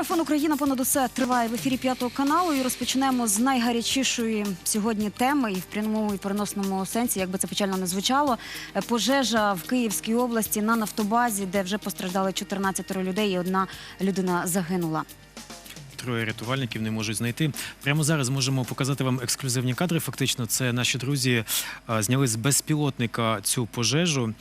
Марафон Україна понад усе триває в ефірі п'ятого каналу. І розпочнемо з найгарячішої сьогодні теми і в прямому і переносному сенсі, як би це печально не звучало. Е, Пожежа в Київській області на нафтобазі, де вже постраждали 14 людей, і одна людина загинула. Троє рятувальників не можуть знайти. Прямо зараз можемо показати вам ексклюзивні кадри. Фактично, це наші друзі зняли з безпілотника цю пожежу.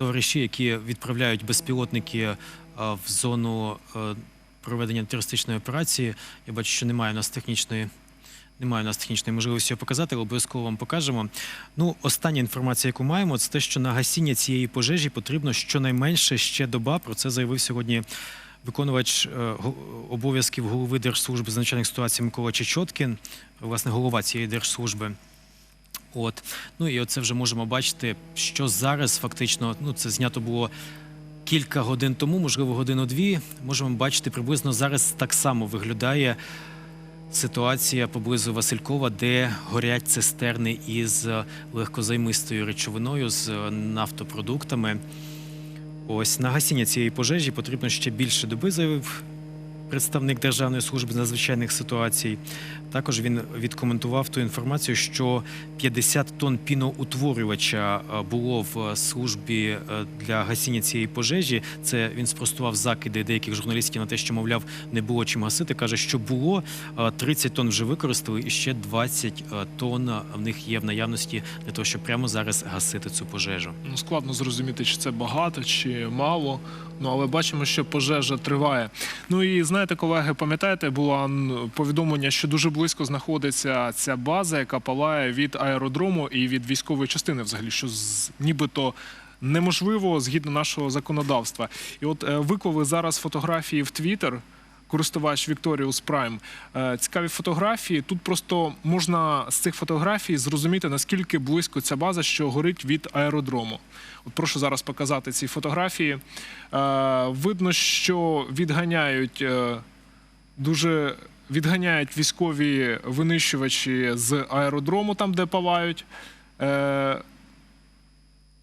Товариші, які відправляють безпілотники в зону проведення терористичної операції. Я бачу, що немає у нас технічної. Немає у нас технічної можливості його показати, але обов'язково вам покажемо. Ну, остання інформація, яку маємо, це те, що на гасіння цієї пожежі потрібно щонайменше ще доба. Про це заявив сьогодні виконувач е, обов'язків голови Держслужби з надзвичайних ситуацій Микола Чечоткін, власне, голова цієї держслужби. От. Ну і оце вже можемо бачити, що зараз фактично, ну це знято було кілька годин тому, можливо, годину-дві. Можемо бачити, приблизно зараз так само виглядає ситуація поблизу Василькова, де горять цистерни із е, легкозаймистою речовиною, з е, нафтопродуктами. Ось на гасіння цієї пожежі потрібно ще більше доби, заявив представник Державної служби з надзвичайних ситуацій. Також він відкоментував ту інформацію, що 50 тонн піноутворювача е, було в службі е, для гасіння цієї пожежі. Це він спростував закиди деяких журналістів на те, що мовляв не було чим гасити. каже, що було е, 30 тонн вже використали, і ще 20 е, тонн е, в них є в наявності для того, щоб прямо зараз гасити цю пожежу. Ну, складно зрозуміти, чи це багато, чи мало. Ну але бачимо, що пожежа триває. Ну і знаєте, колеги, пам'ятаєте, було повідомлення, що дуже близько знаходиться ця база, яка палає від аеродрому і від військової частини, взагалі, що з нібито. Неможливо згідно нашого законодавства, і от е, виклали зараз фотографії в Твіттер, користувач Victorious Prime. Е, Цікаві фотографії. Тут просто можна з цих фотографій зрозуміти, наскільки близько ця база, що горить від аеродрому. От прошу зараз показати ці фотографії. Е, Видно, що відганяють е, дуже відганяють військові винищувачі з аеродрому, там де палають.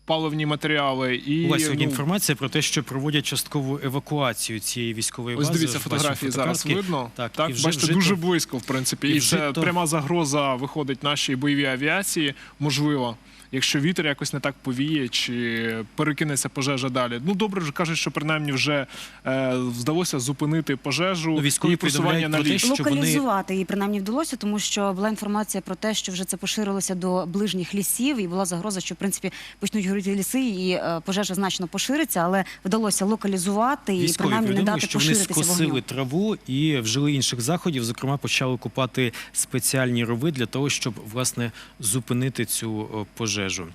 Паливні матеріали і Була сьогодні ну, інформація про те, що проводять часткову евакуацію цієї військової Ось дивіться фотографії зараз видно. Так, Так, і вже бачите, вжито- дуже близько, в принципі. і І, це вжито- пряма загроза виходить нашій бойовій авіації. Можливо, якщо вітер якось не так повіє, чи перекинеться пожежа далі. Ну добре, вже кажуть, що принаймні вже е, вдалося зупинити пожежу Ну, військові і просування на ліс. вони- Локалізувати її принаймні вдалося, тому що була інформація про те, що вже це поширилося до ближніх лісів, і була загроза, що в принципі почнуть горіти ліси, і е, пожежа значно пошириться, але вдалося локалізувати і Військові принаймні не дати що вони скосили вогню. траву і вжили інших заходів. Зокрема, почали купати спеціальні рови для того, щоб власне зупинити цю о, пожежу.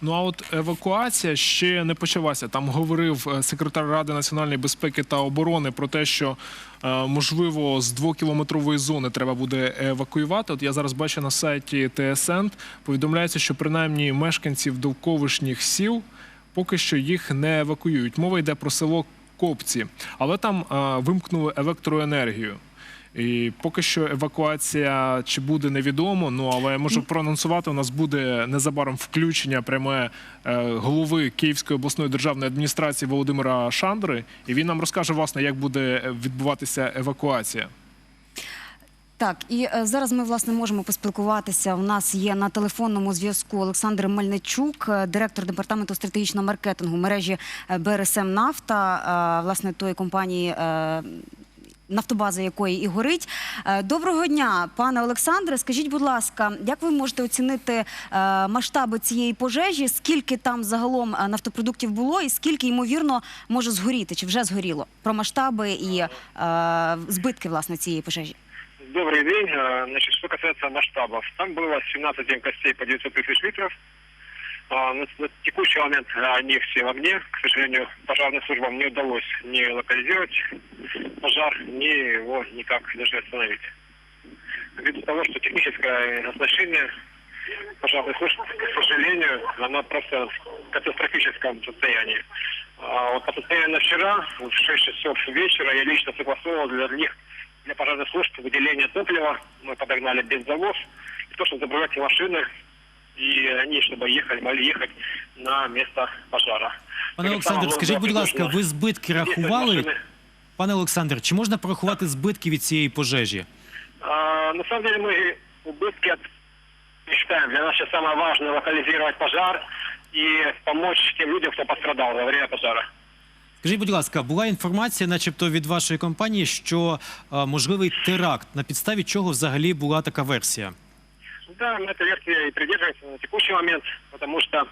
Ну а от евакуація ще не почалася. Там говорив е, секретар Ради національної безпеки та оборони про те, що е, можливо з двокілометрової зони треба буде евакуювати. От я зараз бачу на сайті ТСН повідомляється, що принаймні мешканців довколишніх сіл поки що їх не евакуюють. Мова йде про село Копці, але там е, вимкнули електроенергію. І поки що евакуація чи буде невідомо. Ну але я можу проанонсувати. У нас буде незабаром включення пряме е, голови Київської обласної державної адміністрації Володимира Шандри, і він нам розкаже власне, як буде е, відбуватися евакуація. Так, і е, зараз ми власне можемо поспілкуватися. У нас є на телефонному зв'язку Олександр Мельничук, директор департаменту стратегічного маркетингу мережі БРСМ Нафта, власне тої компанії е, Нафтобаза якої і горить. Е, Доброго дня, пане Олександре. Скажіть, будь ласка, як ви можете оцінити е, масштаби цієї пожежі? Скільки там загалом е, нафтопродуктів було, і скільки ймовірно може згоріти, чи вже згоріло? Про масштаби і е, збитки власне цієї пожежі? Добрый день. Э, Значит, что касается масштабов. Там было 17 емкостей по 900 тысяч литров. А, На на текущий момент а, они все в огне. К сожалению, пожарным службам не удалось ни локализировать пожар, ни его никак даже остановить. Ввиду того, что техническое оснащение пожарных служб, к сожалению, оно просто в катастрофическом состоянии. А вот по состоянию на вчера, в 6 часов вечера, я лично согласовывал для них для пожарных служб выделение топлива. Мы подогнали бензовоз. И то, чтобы забрать машины, и они, чтобы ехали, могли ехать на место пожара. Пане Это Олександр, самое скажіть, будь главное, ласка, нужно ви збитки действовать рахували? машины. Пане Олександр, чи можна порахувати збитки від цієї пожежі? А, на самом деле мы убытки от- не считаем. Для нас сейчас самое важное локализировать пожар и помочь тем людям, кто пострадал во время пожара. Скажіть, будь ласка, була інформація, начебто від вашої компанії, що е, можливий теракт, на підставі чого взагалі була така версія? Да, мы этой версии и придерживаемся на текущий момент, потому что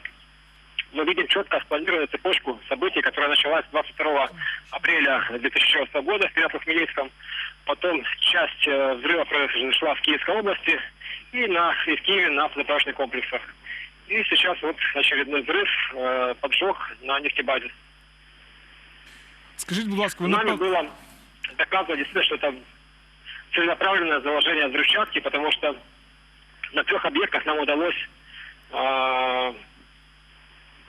мы видим четко спланированную цепочку событий, которая началась 22 апреля 2006 года в Переяслав-Хмельницком. Потом часть э, взрыва произошла в Киевской области и, на, и в Киеве на заправочных комплексах. И сейчас вот очередной взрыв, э, поджог на нефтебазе. Скажіть, будь ласка, ви Нами было доказано действительно, что это целенаправленное заложение взрывчатки, потому что на трех объектах нам удалось а,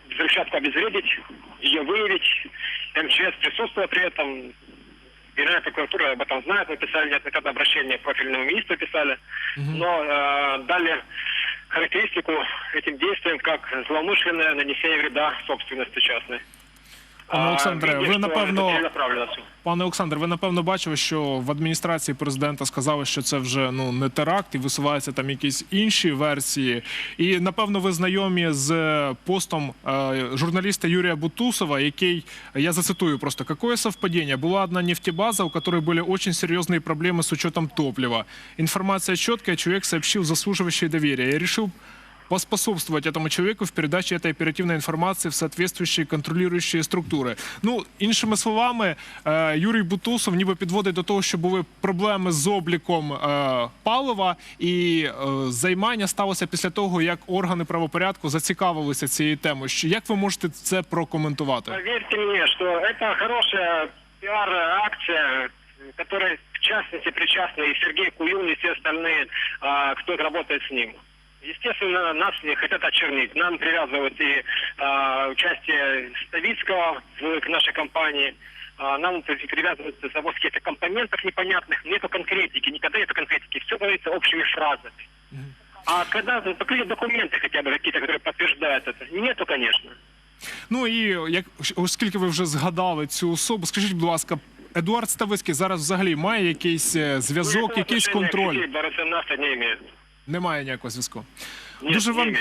взрывчатку обезвредить, ее выявить. МЧС присутствовала при этом. Генеральная прокуратура об этом знает, мы писали неоднократно обращение к профильному министру писали, но э, дали характеристику этим действиям как злоумышленное нанесение вреда собственности частной. Пане А, Олександре, видно, ви, що напевно, це ціленаправленно все. Пане Олександр, ви напевно бачили, що в адміністрації президента сказали, що це вже ну не теракт, і висуваються там якісь інші версії. І напевно, ви знайомі з постом е, журналіста Юрія Бутусова, який я зацитую просто какое совпадение. Была одна нефтебаза, у которой были очень серьезные проблемы с учетом топлива. Информация четкая, человек сообщил заслуживающее доверия. Я решил поспособствовать этому человеку в передаче этой оперативной информации в соответствующие контролюючі структури. Ну, іншими словами, е, Юрій Бутусов ніби підводить до того, що були проблеми з обліком е, палива, і е, займання сталося після того, як органи правопорядку зацікавилися цією темою. Що- Як ви можете це прокоментувати? Поверьте мне, что это хорошая пиар-акция, к которой в частности причастны и Сергей Куюн, и все остальные, а, кто работает с ним. Естественно, нас не хотят очернить. Нам привязывают и а, участие Ставицкого в, к нашей компании. А, нам при- привязывают завоз каких-то компонентов непонятных. Нету конкретики, никогда нету конкретики. Все говорится общими фразами. А когда покажите документы хотя бы какие-то, которые подтверждают это? Нету, конечно. Ну і як оскільки ви вже згадали цю особу, скажіть, будь ласка, Едуард Ставицький зараз взагалі має якийсь е, зв'язок, Никакого якийсь отношения к контроль? сети Борисенавта не имеет. Немає ніякого зв'язку. Дуже вам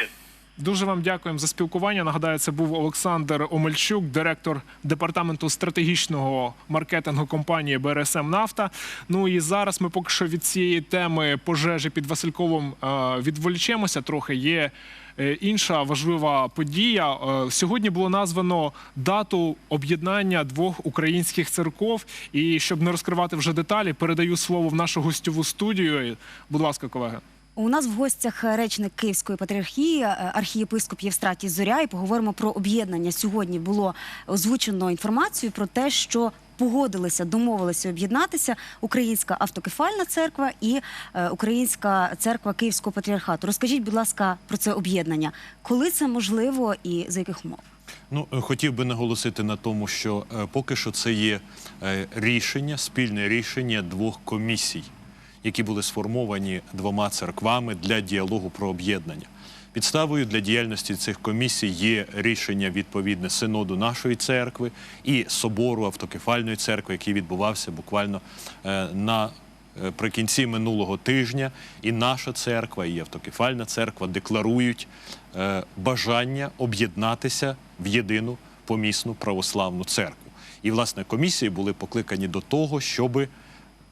дуже вам дякуємо за спілкування. Нагадаю, це був Олександр Омельчук, директор департаменту стратегічного маркетингу компанії БРСМ Нафта. Ну і зараз ми поки що від цієї теми пожежі під Васильковим е, відволічемося. Трохи є. е, Інша важлива подія Е, сьогодні було названо дату об'єднання двох українських церков. І щоб не розкривати вже деталі, передаю слово в нашу гостьову студію. Будь ласка, колеги. У нас в гостях речник Київської патріархії, е, архієпископ Євстратій Зоря, і поговоримо про об'єднання. Сьогодні було озвучено інформацію про те, що погодилися, домовилися об'єднатися Українська автокефальна церква і е, Українська церква Київського патріархату. Розкажіть, будь ласка, про це об'єднання. Коли це можливо і за яких умов? Ну, е, хотів би наголосити на тому, що е, поки що це є е, рішення, спільне рішення двох комісій, які були сформовані двома церквами для діалогу про об'єднання. Підставою для діяльності цих комісій є рішення відповідне синоду нашої церкви і собору автокефальної церкви, який відбувався буквально е, на Е, Прикінці минулого тижня і наша церква, і автокефальна церква декларують е, бажання об'єднатися в єдину помісну православну церкву. І, власне, комісії були покликані до того, щоб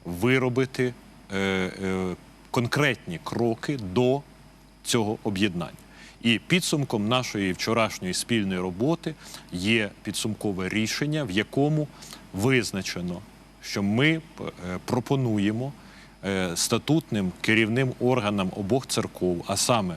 виробити конкретні кроки до цього об'єднання. І підсумком нашої вчорашньої спільної роботи є підсумкове рішення, в якому визначено, що ми е, пропонуємо е, статутним керівним органам обох церков, а саме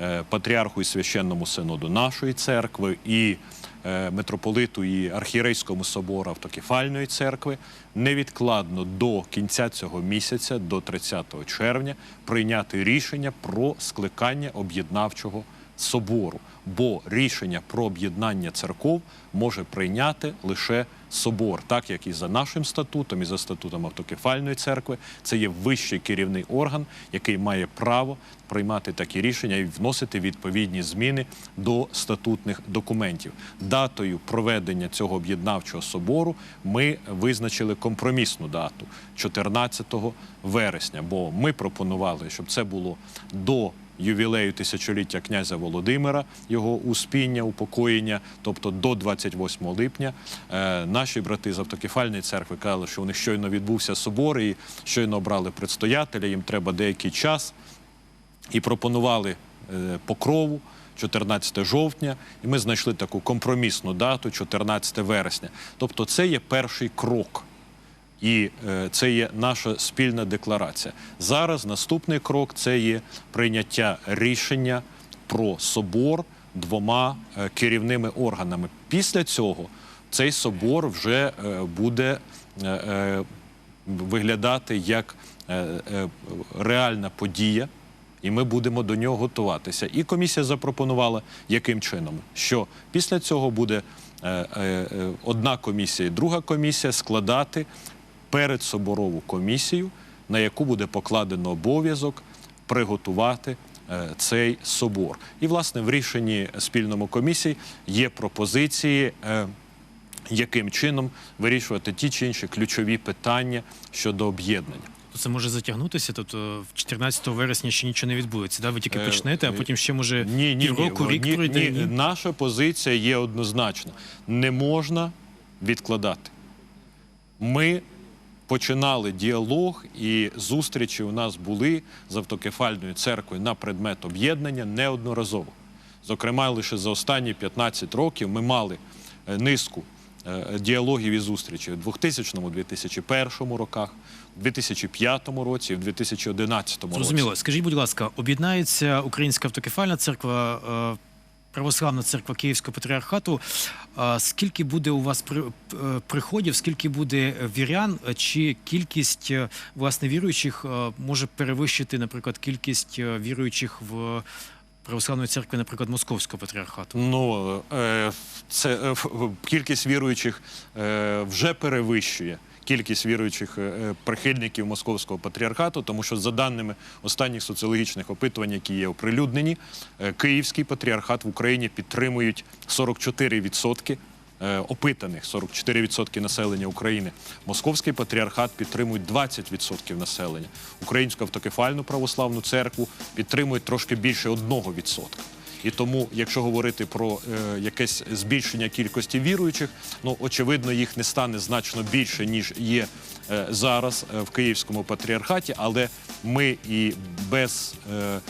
е, патріарху і священному синоду нашої церкви і е, митрополиту і архієрейському собору автокефальної церкви невідкладно до кінця цього місяця, до 30 червня, прийняти рішення про скликання об'єднавчого собору. Бо рішення про об'єднання церков може прийняти лише собор, так як і за нашим статутом, і за статутом автокефальної церкви. Це є вищий керівний орган, який має право приймати такі рішення і вносити відповідні зміни до статутних документів. Датою проведення цього об'єднавчого собору ми визначили компромісну дату 14 вересня. Бо ми пропонували, щоб це було до ювілею тисячоліття князя Володимира, його успіння, упокоєння, тобто до 28 липня. Е, наші брати з автокефальної церкви казали, що у них щойно відбувся собор і щойно обрали предстоятеля, їм треба деякий час і пропонували е, покрову 14 жовтня, і ми знайшли таку компромісну дату 14 вересня. Тобто це є перший крок. І е, це є наша спільна декларація. Зараз наступний крок це є прийняття рішення про собор двома е, керівними органами. Після цього цей собор вже е, буде виглядати як реальна подія, і ми будемо до нього готуватися. І комісія запропонувала, яким чином, що після цього буде одна комісія і друга комісія складати передсоборову комісію, на яку буде покладено обов'язок приготувати е, цей собор. І, власне, в рішенні спільному комісії є пропозиції. е, Яким чином вирішувати ті чи інші ключові питання щодо об'єднання? Це може затягнутися, тобто в 14 вересня ще нічого не відбудеться. Да? Ви тільки Е, почнете, а потім ще може Ні, ні, ні, рік ні, пройде. ні? Наша позиція є однозначна. Не можна відкладати. Ми починали діалог, і зустрічі у нас були з автокефальною церквою на предмет об'єднання неодноразово. Зокрема, лише за останні 15 років ми мали е, низку е, діалогів і зустрічей у 2000-2001 роках, у 2005 році і в 2011 році. Зрозуміло. Скажіть, будь ласка, об'єднається Українська автокефальна церква, е, Православна церква Київського патріархату. Скільки буде у вас е, приходів, скільки буде вірян, чи кількість е, власне віруючих е, може перевищити, наприклад, кількість віруючих в православної церкви, наприклад, Московського патріархату? Ну, це кількість віруючих вже перевищує кількість віруючих е, прихильників московського патріархату, тому що за даними останніх соціологічних опитувань, які є оприлюднені, е, Київський патріархат в Україні підтримують 44% е, опитаних 44% населення України. Московський патріархат підтримують 20% населення. Українську автокефальну православну церкву підтримують трошки більше 1%. І тому, якщо говорити про е, якесь збільшення кількості віруючих, ну очевидно, їх не стане значно більше ніж є е, зараз е, в Київському патріархаті, але ми і без е,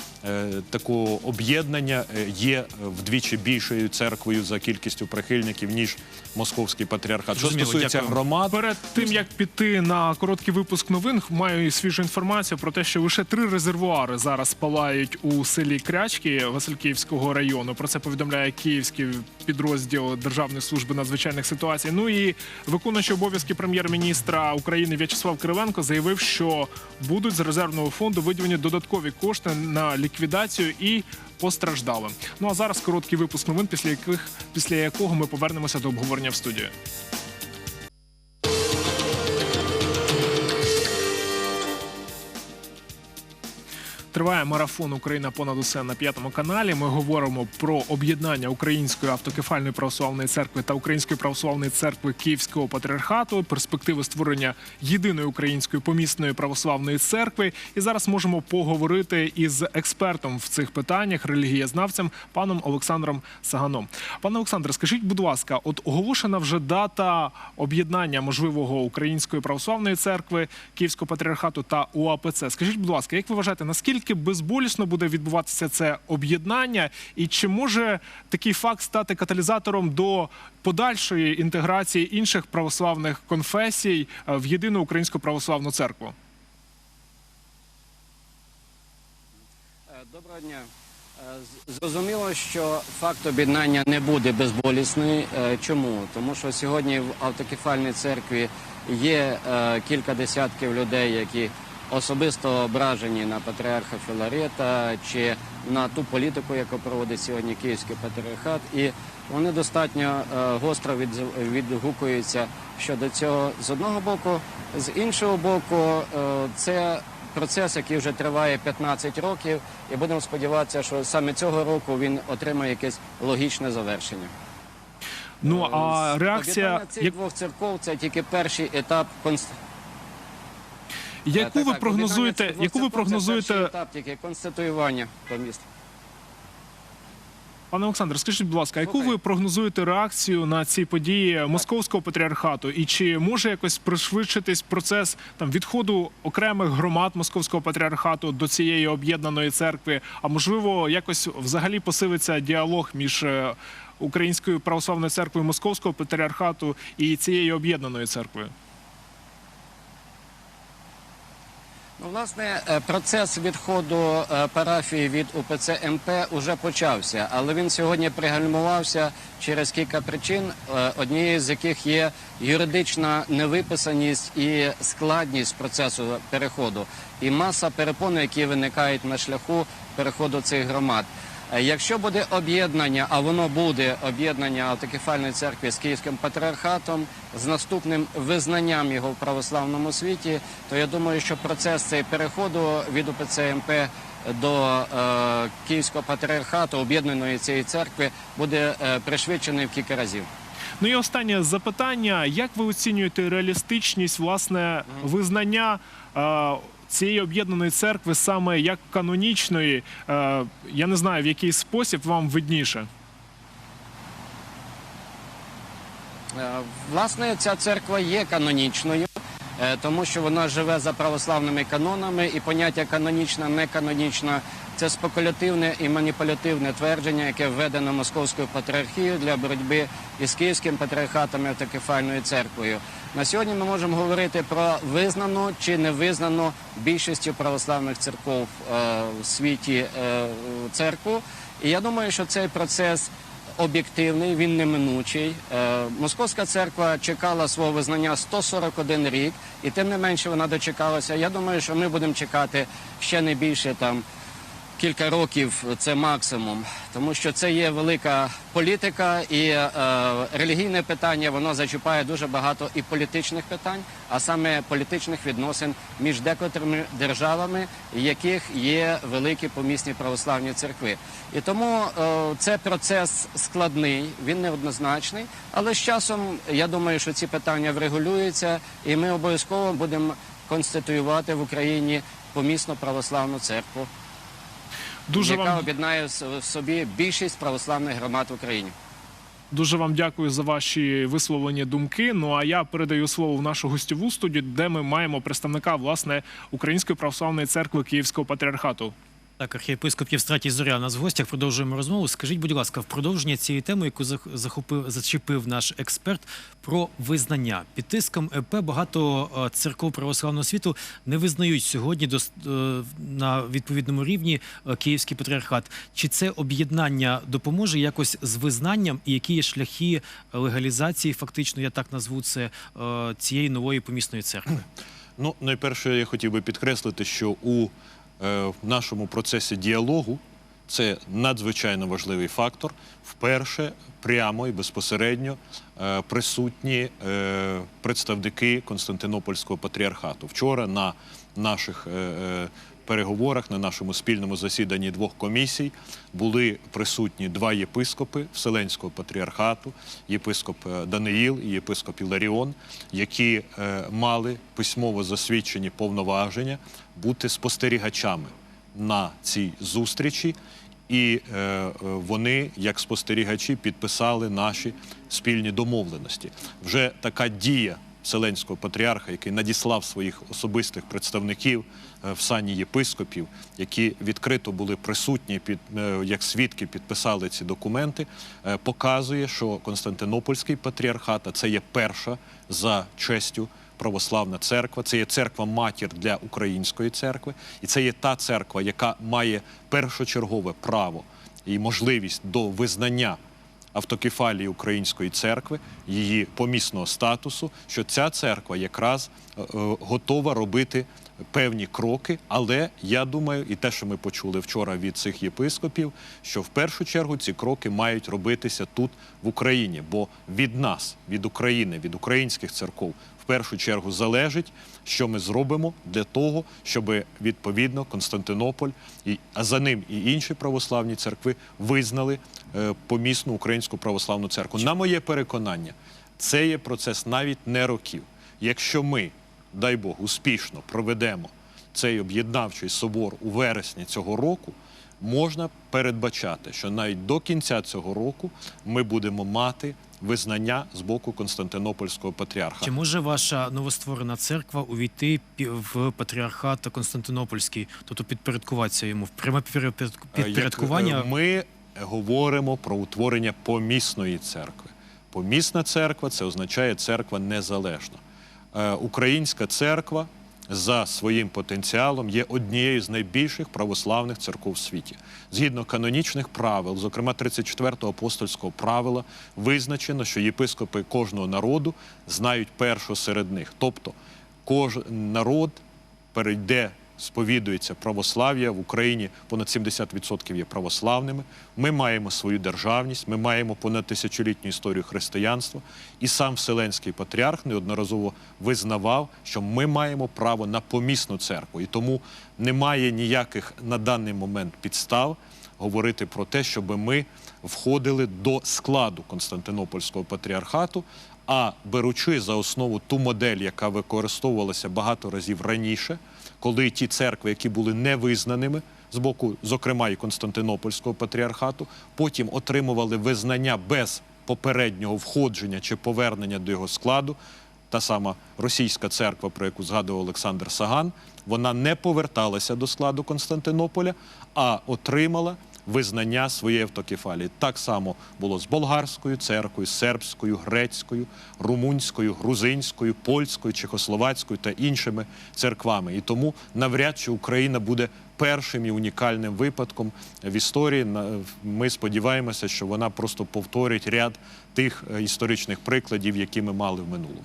такого об'єднання е, є вдвічі більшою церквою за кількістю прихильників ніж московський патріархат. Що Зрозуміло, стосується дякую. громад, Перед тим як піти на короткий випуск новин, маю свіжу інформацію про те, що лише три резервуари зараз палають у селі Крячки Васильківського району. Про це повідомляє Київський підрозділ Державної служби надзвичайних ситуацій. Ну і виконуючий обов'язки прем'єр-міністра України В'ячеслав Кривенко заявив, що будуть з резервного фонду виділені додаткові кошти на ліквідацію і постраждалим. Ну а зараз короткий випуск новин, після яких після якого ми повернемося до обговорення в студію. Триває марафон Україна понад усе на п'ятому каналі. Ми говоримо про об'єднання Української автокефальної православної церкви та Української православної церкви Київського патріархату, перспективи створення єдиної української помісної православної церкви. І зараз можемо поговорити із експертом в цих питаннях, релігієзнавцем, паном Олександром Саганом. Пане Олександре, скажіть, будь ласка, от оголошена вже дата об'єднання можливого Української православної церкви, Київського патріархату та УАПЦ. Скажіть, будь ласка, як ви вважаєте, наскільки безболісно буде відбуватися це об'єднання, і чи може такий факт стати каталізатором до подальшої інтеграції інших православних конфесій е, в єдину українську православну церкву? Е, Доброго дня. Е, Зрозуміло, що факт об'єднання не буде безболісний. Чому? Тому що сьогодні в автокефальній церкві є кілька десятків людей, які особисто ображені на патріарха Філарета чи на ту політику, яку проводить сьогодні Київський патріархат, і вони достатньо е, гостро відгукуються щодо цього. З одного боку, з іншого боку, е, це процес, який вже триває 15 років, і будемо сподіватися, що саме цього року він отримає якесь логічне завершення. Ну а Е, реакція, цих двох церков це тільки перший етап конст... яку ви прогнозуєте, яку ви прогнозуєте, етап тільки конституювання поміст. пане Олександр, скажіть, будь ласка, яку ви прогнозуєте реакцію на ці події московського патріархату? І чи може якось пришвидшитись процес там відходу окремих громад московського патріархату до цієї об'єднаної церкви? А можливо, якось взагалі посилиться діалог між е, Українською православною церквою Московського патріархату і цією об'єднаною церквою? Ну, власне, е, процес відходу е, парафії від УПЦ МП уже почався, але він сьогодні пригальмувався через кілька причин, е, однією з яких є юридична невиписаність і складність процесу переходу, і маса перепон, які виникають на шляху переходу цих громад. Е, Якщо буде об'єднання, а воно буде об'єднання автокефальної церкви з Київським патріархатом з наступним визнанням його в православному світі, то я думаю, що процес цей переходу від УПЦ МП до е, Київського патріархату, об'єднаної цієї церкви, буде е, пришвидшений в кілька разів. Ну і останнє запитання: як ви оцінюєте реалістичність власне визнання е, цієї об'єднаної церкви саме як канонічної? Е, я не знаю в який спосіб вам видніше. Е, Власне, ця церква є канонічною, тому що вона живе за православними канонами, і поняття канонічна, не канонічна це спекулятивне і маніпулятивне твердження, яке введено московською патріархією для боротьби із київським патріархатом і автокефальною церквою. На сьогодні ми можемо говорити про визнану чи не визнану більшістю православних церков е, в світі е, церкву. І я думаю, що цей процес об'єктивний, він неминучий. Е, Московська церква чекала свого визнання 141 рік, і тим не менше вона дочекалася. Я думаю, що ми будемо чекати ще не більше там. Кілька років це максимум, тому що це є велика політика і е, релігійне питання воно зачіпає дуже багато і політичних питань, а саме політичних відносин між декотрими державами, яких є великі помісні православні церкви. І тому е, це процес складний, він неоднозначний, але з часом я думаю, що ці питання врегулюються, і ми обов'язково будемо конституювати в Україні помісну православну церкву Дуже яка вам об'єднає в собі більшість православних громад в Україні. дуже вам дякую за ваші висловлені думки. Ну а я передаю слово в нашу гостьову студію, де ми маємо представника власне Української православної церкви Київського патріархату. Так, архієпископ Євстратій Зоря у нас в гостях. Продовжуємо розмову. Скажіть, будь ласка, в продовження цієї теми, яку зах- захопив зачепив наш експерт про визнання під тиском ЕП багато е, церков православного світу не визнають сьогодні дос- е, на відповідному рівні е, Київський патріархат. Чи це об'єднання допоможе якось з визнанням, і які є шляхи легалізації, фактично, я так назву це цієї нової помісної церкви? Ну, найперше, я хотів би підкреслити, що у в нашому процесі діалогу це надзвичайно важливий фактор. Вперше прямо і безпосередньо е, присутні е, представники Константинопольського патріархату. Вчора на наших е, е, переговорах, на нашому спільному засіданні двох комісій були присутні два єпископи Вселенського патріархату, єпископ е, Даниїл і єпископ Іларіон, які е, мали письмово засвідчені повноваження бути спостерігачами на цій зустрічі. І е, е, вони, як спостерігачі, підписали наші спільні домовленості. Вже така дія Вселенського патріарха, який надіслав своїх особистих представників е, в сані єпископів, які відкрито були присутні під е, як свідки, підписали ці документи, е, показує, що Константинопольський патріархат а це є перша за честю православна церква, це є церква матір для української церкви, і це є та церква, яка має першочергове право і можливість до визнання автокефалії української церкви, її помісного статусу, що ця церква якраз е, е, готова робити певні кроки, але я думаю, і те, що ми почули вчора від цих єпископів, що в першу чергу ці кроки мають робитися тут в Україні, бо від нас, від України, від українських церков першу чергу залежить, що ми зробимо для того, щоб відповідно Константинополь і а за ним і інші православні церкви визнали е, помісну українську православну церкву. На моє переконання, це є процес навіть не років. Якщо ми, дай Бог, успішно проведемо цей об'єднавчий собор у вересні цього року, можна передбачати, що навіть до кінця цього року ми будемо мати визнання з боку Константинопольського патріарха. Чи може ваша новостворена церква увійти в патріархат Константинопольський, тобто підпорядкуватися йому в пряме підпоряд- підпорядкування? Як, е, Ми говоримо про утворення помісної церкви. Помісна церква це означає церква незалежна. Е, Українська церква за своїм потенціалом є однією з найбільших православних церков в світі. Згідно канонічних правил, зокрема 34-го апостольського правила, визначено, що єпископи кожного народу знають першого серед них. Тобто кожен народ перейде, сповідується православ'я в Україні. Понад 70% є православними. Ми маємо свою державність, ми маємо понад тисячолітню історію християнства. І сам Вселенський патріарх неодноразово визнавав, що ми маємо право на помісну церкву. І тому немає ніяких на даний момент підстав говорити про те, щоб ми входили до складу Константинопольського патріархату. А беручи за основу ту модель, яка використовувалася багато разів раніше, коли ті церкви, які були невизнаними з боку, зокрема і Константинопольського патріархату, потім отримували визнання без попереднього входження чи повернення до його складу. Та сама російська церква, про яку згадував Олександр Саган, вона не поверталася до складу Константинополя, а отримала визнання своєї автокефалії. Так само було з болгарською церквою, сербською, грецькою, румунською, грузинською, польською, чехословацькою та іншими церквами. І тому навряд чи Україна буде першим і унікальним випадком в історії. Ми сподіваємося, що вона просто повторить ряд тих е, історичних прикладів, які ми мали в минулому.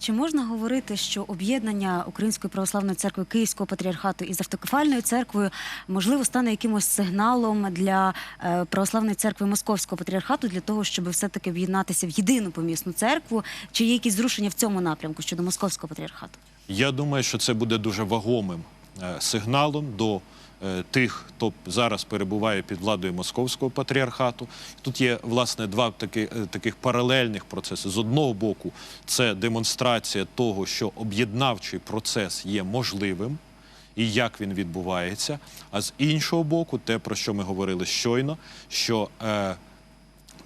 Чи можна говорити, що об'єднання Української православної церкви Київського патріархату із автокефальною церквою можливо стане якимось сигналом для е, православної церкви Московського патріархату для того, щоб все-таки об'єднатися в єдину помісну церкву? Чи є якісь зрушення в цьому напрямку щодо Московського патріархату? Я думаю, що це буде дуже вагомим е, сигналом до тих, хто зараз перебуває під владою московського патріархату. Тут є власне два таки, е, таких паралельних процеси. З одного боку, це демонстрація того, що об'єднавчий процес є можливим. І як він відбувається, а з іншого боку, те, про що ми говорили щойно, що е,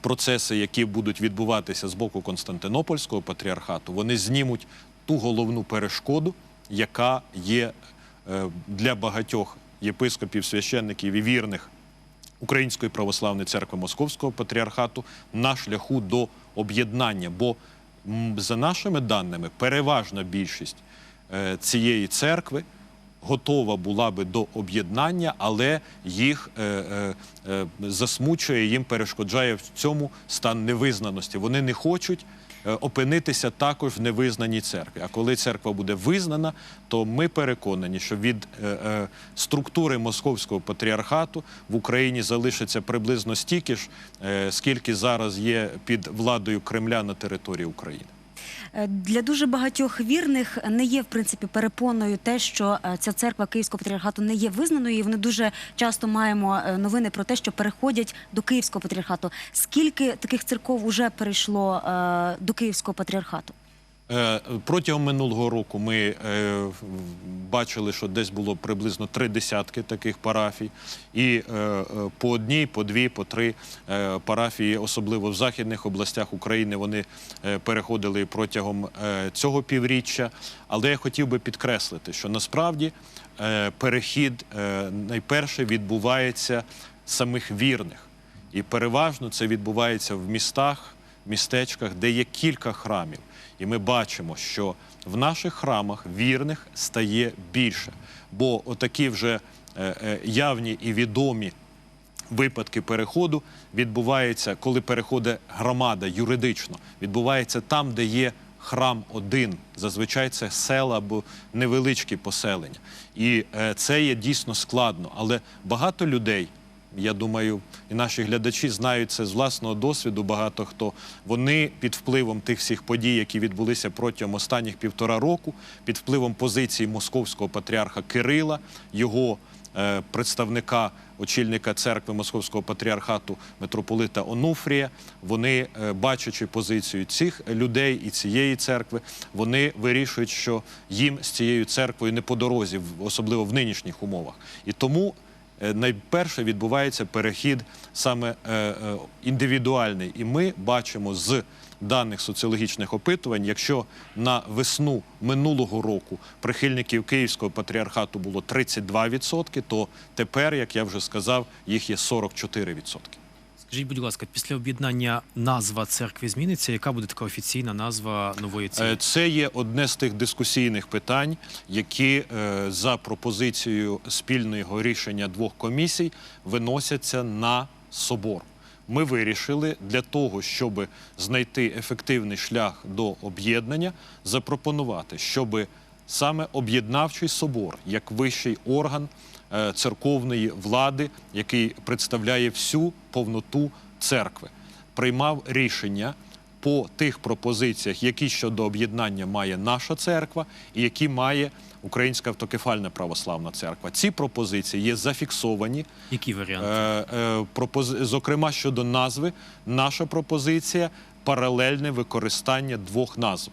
процеси, які будуть відбуватися з боку Константинопольського патріархату, вони знімуть ту головну перешкоду, яка є е, для багатьох єпископів, священників і вірних Української православної церкви Московського патріархату на шляху до об'єднання. Бо за нашими даними, переважна більшість е, цієї церкви готова була би до об'єднання, але їх е, е, засмучує, їм перешкоджає в цьому стан невизнаності. Вони не хочуть опинитися також в невизнаній церкві. А коли церква буде визнана, то ми переконані, що від е, е, структури московського патріархату в Україні залишиться приблизно стільки ж, е, скільки зараз є під владою Кремля на території України. Е, Для дуже багатьох вірних не є в принципі перепоною те, що е, ця церква Київського патріархату не є визнаною. І вони дуже часто маємо е, новини про те, що переходять до Київського патріархату. Скільки таких церков уже перейшло до Київського патріархату? Е, Протягом минулого року ми е, бачили, що десь було приблизно три десятки таких парафій, і е, по одній, по дві, по три парафії, особливо в західних областях України, вони переходили протягом цього півріччя. Але я хотів би підкреслити, що насправді перехід найперше відбувається самих вірних. І переважно це відбувається в містах, містечках, де є кілька храмів. І ми бачимо, що в наших храмах вірних стає більше. Бо отакі вже е, е, явні і відомі випадки переходу відбуваються, коли переходить громада юридично, відбувається там, де є храм один. Зазвичай це села або невеличкі поселення. І е, це є дійсно складно. Але багато людей, я думаю, і наші глядачі знають це з власного досвіду. Багато хто вони під впливом тих всіх подій, які відбулися протягом останніх півтора року, під впливом позиції московського патріарха Кирила, його е, представника, очільника церкви Московського патріархату митрополита Онуфрія. Вони, е, бачачи позицію цих людей і цієї церкви, вони вирішують, що їм з цією церквою не по дорозі, особливо в нинішніх умовах. І тому найперше відбувається перехід саме е, е, індивідуальний. І ми бачимо з даних соціологічних опитувань, якщо на весну минулого року прихильників Київського патріархату було 32%, то тепер, як я вже сказав, їх є 44%. Скажіть, будь ласка, після об'єднання назва церкви зміниться? Яка буде така офіційна назва нової Е, церкви? Це є одне з тих дискусійних питань, які е, за пропозицією спільного рішення двох комісій виносяться на собор. Ми вирішили для того, щоб знайти ефективний шлях до об'єднання, запропонувати, щоб саме об'єднавчий собор, як вищий орган церковної влади, який представляє всю повноту церкви, приймав рішення по тих пропозиціях, які щодо об'єднання має наша церква і які має Українська автокефальна православна церква. Ці пропозиції є зафіксовані. Які варіанти? Е, е, пропози- Зокрема, щодо назви, наша пропозиція паралельне використання двох назв.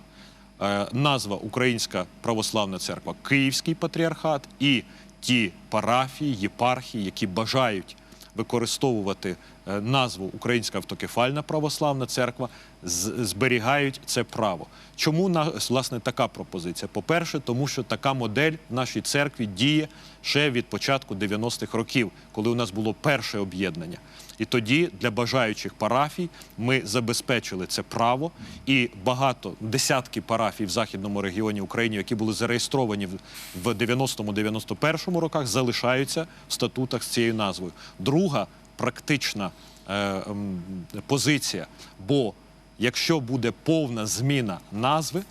Е, Назва Українська православна церква, Київський патріархат і ті парафії, єпархії, які бажають використовувати назву Українська автокефальна православна церква, зберігають це право. Чому власне така пропозиція? По-перше, тому що така модель в нашій церкві діє ще від початку 90-х років, коли у нас було перше об'єднання. І тоді для бажаючих парафій ми забезпечили це право, і багато десятки парафій в західному регіоні України, які були зареєстровані в 90-91 роках, залишаються в статутах з цією назвою. Друга практична е, м, позиція. Бо якщо буде повна зміна назви,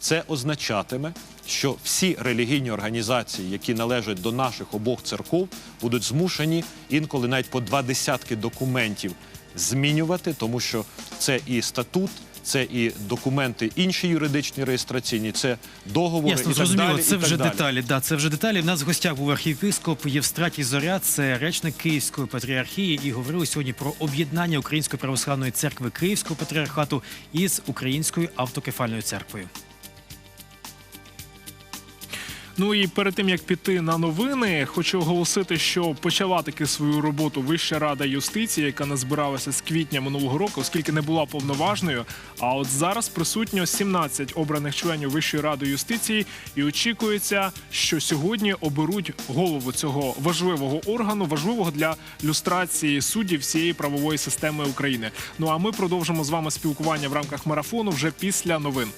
це означатиме, що всі релігійні організації, які належать до наших обох церков, будуть змушені інколи навіть по два десятки документів змінювати, тому що це і статут. Це і документи інші юридичні реєстраційні, це договори Ясно, і так зрозуміло. далі. це і так вже далі. деталі. Да, це вже деталі. В нас в гостях був архієпископ Євстратій Зоря, це речник Київської патріархії, і говорили сьогодні про об'єднання Української православної церкви Київського патріархату із Українською автокефальною церквою. Ну і перед тим як піти на новини, хочу оголосити, що почала таки свою роботу Вища рада юстиції, яка назбиралася з квітня минулого року, оскільки не була повноважною. А от зараз присутньо 17 обраних членів Вищої ради юстиції, і очікується, що сьогодні оберуть голову цього важливого органу, важливого для люстрації суддів всієї правової системи України. Ну а ми продовжимо з вами спілкування в рамках марафону вже після новин.